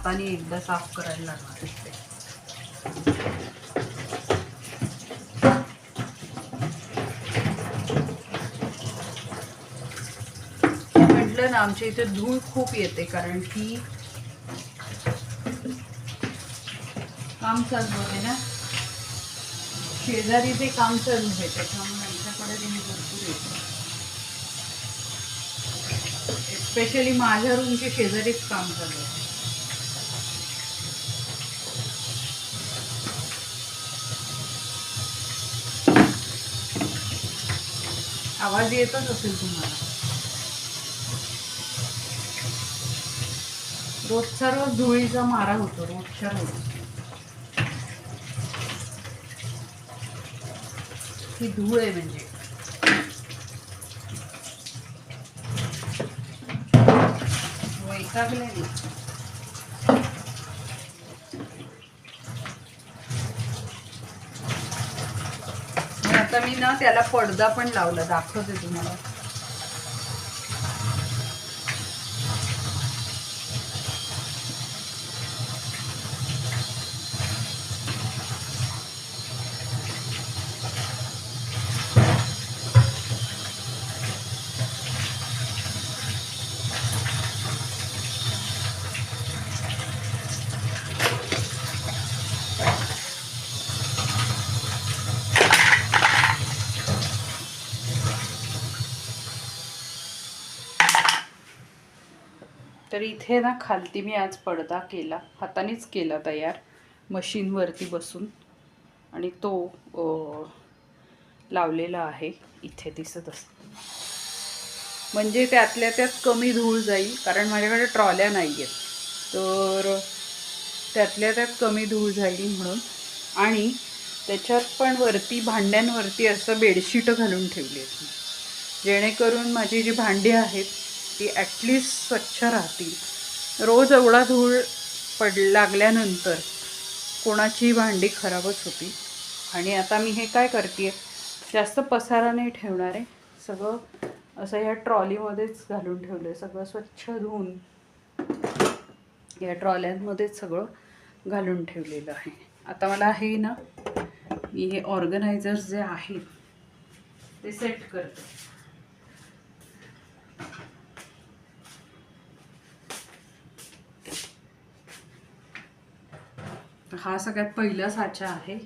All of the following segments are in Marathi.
हाताने एकदा साफ करायला लागणार आहे म्हटलं ना आमच्या इथे धूळ खूप येते कारण की काम चालू आहे ना. शेजारी ते काम चालू आहे त्याच्यामुळे आमच्याकडे नेहमी भरपूर येते. स्पेशली माझ्या रूमचे शेजारीच काम चालू आवाज येतच असेल तुम्हाला. रोजचा रोज धुळीचा मारा होतो रोजच्या रोज. ही धूळ आहे म्हणजे. वैतागले आता मी ना त्याला पडदा पण लावला दाखवते तुम्हाला. तर इथे ना खालती मी आज पडदा केला. हातानेच केला तयार. मशीनवरती बसून. आणि तो लावलेला आहे. इथे दिसत असतो म्हणजे त्यातल्या त्यात कमी धूळ जाईल कारण माझ्याकडे ट्रॉल्या नाही आहेत तर त्यातल्या त्यात कमी धूळ जाईल म्हणून. आणि त्याच्यात पण वरती भांड्यांवरती असं बेडशीटं घालून ठेवली आहेत जेणेकरून माझी जी भांडी आहेत ती ॲटलिस्ट स्वच्छ राहतील. रोज एवढा धूळ पड लागल्यानंतर कोणाची भांडी खराबच होती. आणि आता मी हे काय करते जास्त पसारा नाही ठेवणार आहे. सगळं असं ह्या ट्रॉलीमध्येच घालून ठेवलं आहे सगळं स्वच्छ धुवून या ट्रॉल्यांमध्येच सगळं घालून ठेवलेलं आहे. आता मला हे ना मी हे ऑर्गनायझर्स जे आहेत ते सेट करते. हा सगळ्यात पहिला साचा आहे.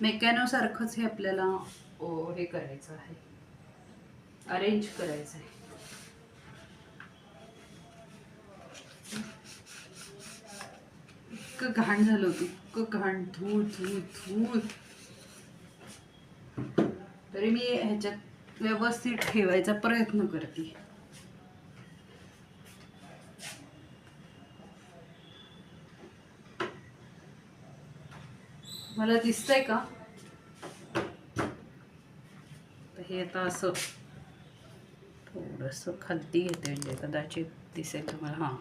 मेकॅनोसारखंच हे आपल्याला हे करायचं आहे. अरेंज करायचं आहे. इतकं घाण झालं होतं इतकं घाण धूळ धूळ धूळ. तरी मी ह्याच्यात व्यवस्थित ठेवायचा प्रयत्न करते. मला दिसतंय का? हे आता असं थोडंसं खालती घेते म्हणजे कदाचित दिसेल तुम्हाला. हां.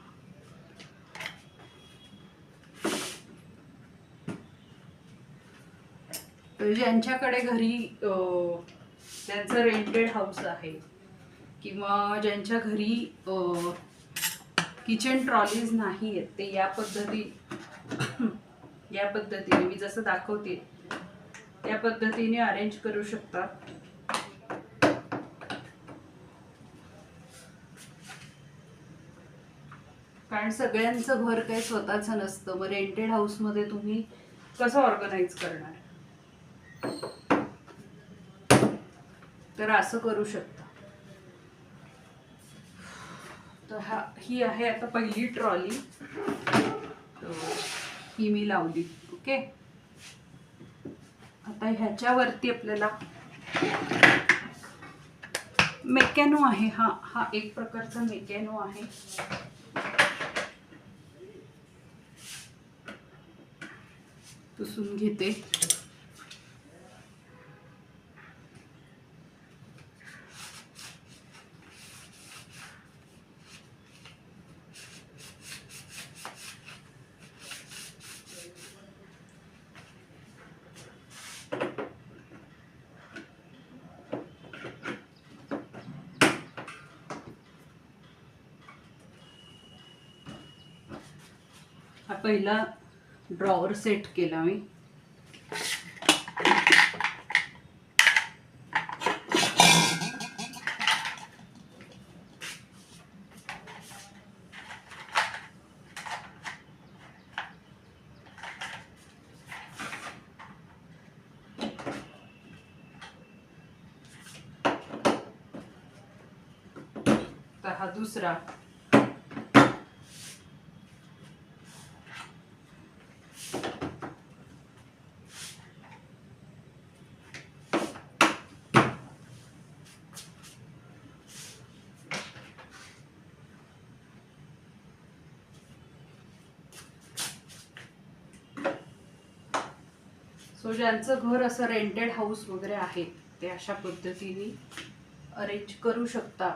म्हणजे ज्यांच्याकडे घरी त्यांचं रेंटेड हाऊस आहे किंवा ज्यांच्या घरी किचन ट्रॉलीज नाही आहेत ते या पद्धती या पद्धतीने मी जसं दाखवते त्या पद्धतीने अरेंज करू शकता. कारण सगळ्यांचं घर काही स्वतःचं नसतं. मग रेंटेड हाऊसमध्ये तुम्ही कसं ऑर्गनाईज करणार? तर असं करू शकता. तर हा ही आहे आता पहिली ट्रॉली ही मी लावली ओके? आता ह्याच्यावरती आपल्याला मेकॅनो आहे हा हा एक प्रकारचा मेकॅनो आहे. पुसून घेते. पहिला ड्रॉवर सेट केला मी. हा दुसरा. सो ज्यांचं घर असं रेंटेड हाऊस वगैरे आहे ते अशा पद्धतीने अरेंज करू शकता.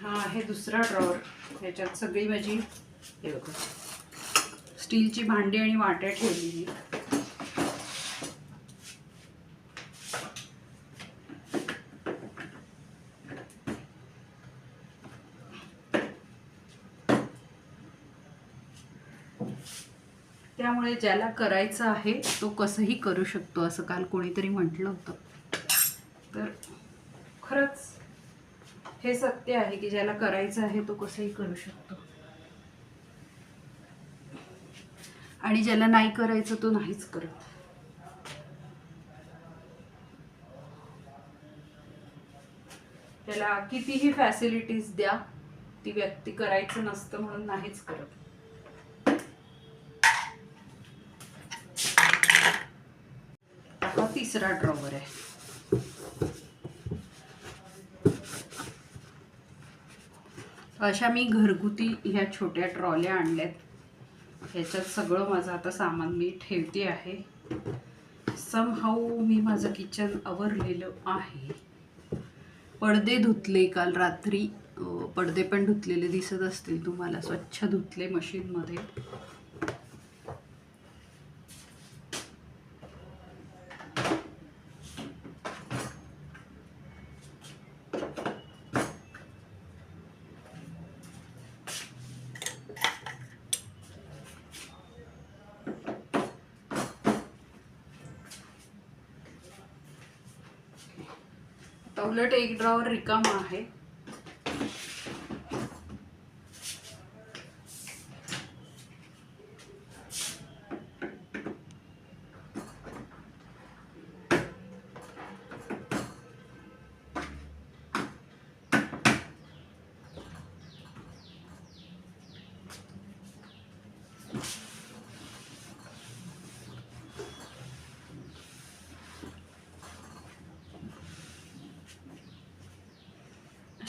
हा आहे दुसरा ड्रॉवर ह्याच्यात सगळी माझी हे बघा. स्टीलची भांडी आणि वाट्या ठेवलेली. त्यामुळे ज्याला करायचं आहे तो कसंही करू शकतो असं काल कोणीतरी म्हटलं होतं. तर खरंच हे सत्य आहे की ज्याला करायचं आहे तो कसंही करू शकतो. आणि ज्याला नाही करायचं तो नाहीच करत. त्याला कितीही फॅसिलिटीज द्या ती व्यक्ती करायचं नसतं म्हणून नाहीच करत हा तिसरा ड्रॉवर आहे. अशा मी घरगुती ह्या छोट्या ट्रॉल्या आणल्यात. ह्याच्यात सगळं माझं आता सामान मी ठेवते आहे. सम हाऊ मी माझं किचन आवरलेलं आहे. पडदे धुतले काल रात्री. पडदे पण धुतलेले दिसत असतील तुम्हाला. स्वच्छ धुतले मशीनमध्ये. आता उलट एक ड्रॉवर रिकामा आहे.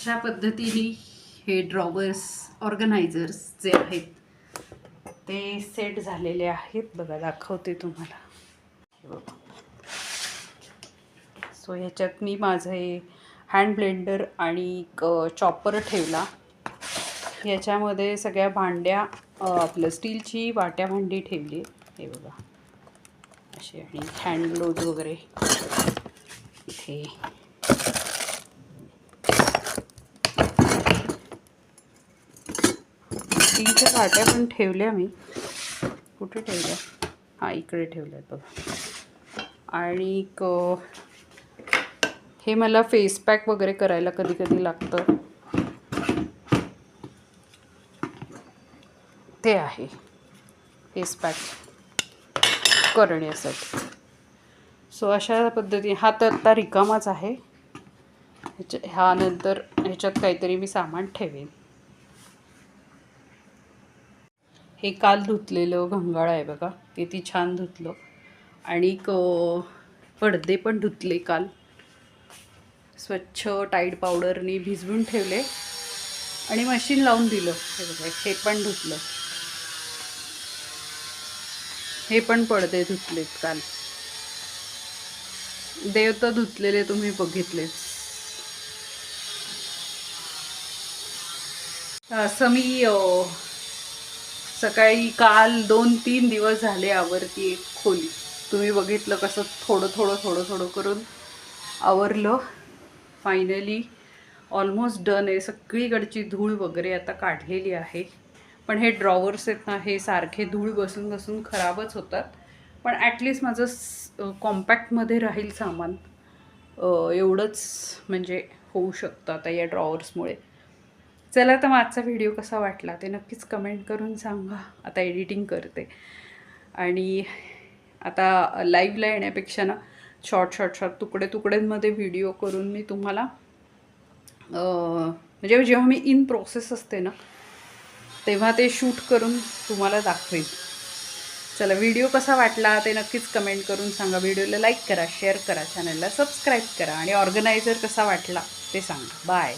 अशा पद्धतीने हे ड्रॉवर्स ऑर्गनायझर्स जे आहेत ते सेट झालेले आहेत. बघा दाखवते तुम्हाला. हे बघा. सो ह्याच्यात मी माझं हे हँड ब्लेंडर आणि चॉपर ठेवला. याच्यामध्ये सगळ्या भांड्या आपलं स्टीलची वाट्या भांडी ठेवली हे बघा. असे आणि हँड ग्लोज वगैरे. इथे. स्टीलच्या काट्या पण ठेवल्या मी. कुठे ठेवल्या? हां इकडे ठेवल्यात बघा. आणि हे मला फेस पॅक वगैरे करायला कधी कधी लागतं. ते आहे. फेस पॅक करण्यासाठी. सो अशा पद्धतीने हा तर आत्ता रिकामाच आहे. ह्याच्या ह्या नंतर ह्याच्यात काहीतरी मी सामान ठेवेन. हे काल धुतलेलं घंगाळ आहे बघा किती छान धुतलं. आणि पडदे पण धुतले काल. स्वच्छ टाईड पावडरनी भिजवून ठेवले. आणि मशीन लावून दिलं. हे बघा हे पण धुतलं. हे पण पडदे धुतलेत काल. देव तर धुतलेले तुम्ही बघितले असं मी सकाळी काल दोन तीन दिवस झाले आवरती एक खोली. तुम्ही बघितलं कसं थोडं थोडं थोडं थोडं करून आवरलं. फायनली ऑलमोस्ट डन आहे. सगळीकडची धूळ वगैरे आता काढलेली आहे. पण हे ड्रॉवर्स आहेत ना हे सारखे धूळ बसून बसून खराबच होतात. पण ॲटलिस्ट माझं कॉम्पॅक्टमध्ये राहील सामान. एवढंच म्हणजे होऊ शकतं आता या ड्रॉवर्समुळे चला तर आजचा व्हिडिओ कसा वाटला ते नक्कीच कमेंट करून सांगा. आता एडिटिंग करते. आणि आता लाईव्हला येण्यापेक्षा ना शॉर्ट शॉर्ट शॉर्ट तुकडे तुकड्यांमध्ये व्हिडिओ करून मी तुम्हाला म्हणजे जेव्हा मी इन प्रोसेस असते ना तेव्हा ते शूट करून तुम्हाला दाखवेन. चला व्हिडिओ कसा वाटला ते नक्कीच कमेंट करून सांगा. व्हिडिओला लाईक करा शेअर करा चॅनलला सबस्क्राईब करा आणि ऑर्गनायझर कसा वाटला ते सांगा. बाय